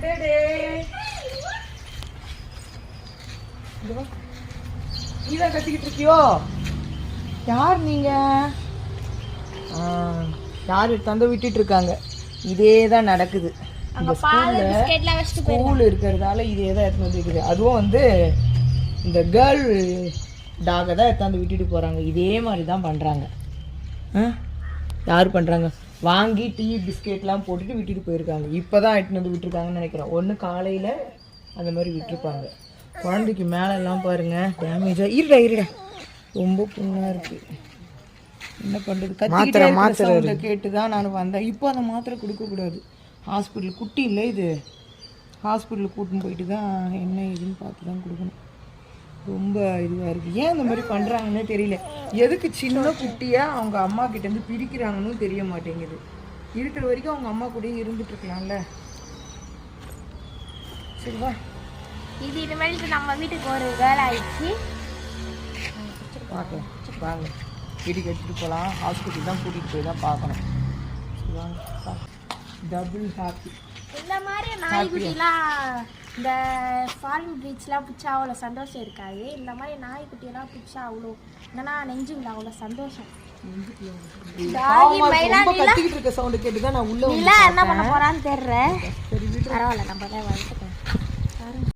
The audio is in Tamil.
அடடே. நீதான் கத்திக்கிட்டு இருக்கியோ? யார் நீங்க? யார் தந்த விட்டுட்டு இருக்காங்க. இதே தான் நடக்குது இந்த ஸ்கூல்ல ஸ்கூல் இருக்கிறதால இதே தான் எடுத்து வந்துருக்குது. அதுவும் வந்து இந்த கேர்ள் டாகை தான் எடுத்தாந்து விட்டுட்டு போகிறாங்க இதே மாதிரி தான் பண்ணுறாங்க யார் பண்ணுறாங்க வாங்கி டீ பிஸ்கெட்லாம் போட்டுட்டு விட்டுட்டு போயிருக்காங்க. இப்போ தான் எடுத்துன்னு வந்து விட்டுருக்காங்கன்னு நினைக்கிறேன். ஒன்று காலையில் அந்த மாதிரி விட்டுருப்பாங்க. குழந்தைக்கு மேலெல்லாம் பாருங்க. டேமேஜாக இருடா இருடா. ரொம்ப புண்ணாக இருக்குது என்ன பண்ணுறது கத்திக்கிட்டே சவுண்டை கேட்டு தான் நான் வந்தேன். இப்போ அந்த மாத்திரை கொடுக்கக்கூடாது ஹாஸ்பிட்டல் குட்டி இல்லை இது. ஹாஸ்பிட்டலுக்கு கூட்டின்னு போயிட்டு தான் என்ன ஏதுன்னு பார்த்து தான் கொடுக்கணும். ரொம்ப இதுவாக இருக்குது ஏன் இந்த மாதிரி பண்ணுறாங்கன்னே தெரியல. எதுக்கு சின்ன குட்டியை அவங்க அம்மா கிட்டேருந்து பிரிக்கிறாங்கன்னு தெரிய மாட்டேங்குது. இருக்கிற வரைக்கும் அவங்க அம்மா கூடயே இருந்துட்டு இருக்கலாம்ல. சரிவா இது இனிமேலுக்கு நம்ம வீட்டுக்கு ஒரு வேலை ஆயிடுச்சு. பார்க்கலாம். வாங்க. வீட்டுக்கு எடுத்துகிட்டு போகலாம் ஹாஸ்பிட்டல் தான் கூட்டிகிட்டு போய் தான் பார்க்கணும். சரி, வாங்க. டபுள் ஹாப்பி இந்த மாதிரி நாய்க்குட்டிலாம் இந்த ஃபாரின் ப்ரீட்ஸ்லாம் பிடிச்சா அவ்வளோ சந்தோஷம் இருக்காது. இந்த மாதிரி நாய்க்குட்டியெல்லாம் பிடிச்சா அவ்வளோ என்னன்னா நெஞ்சுங்களா அவ்வளோ சந்தோஷம். என்ன பண்ண போறான்னு தெரியல பரவாயில்ல நம்ம தான் வளர்த்துக்கலாம்.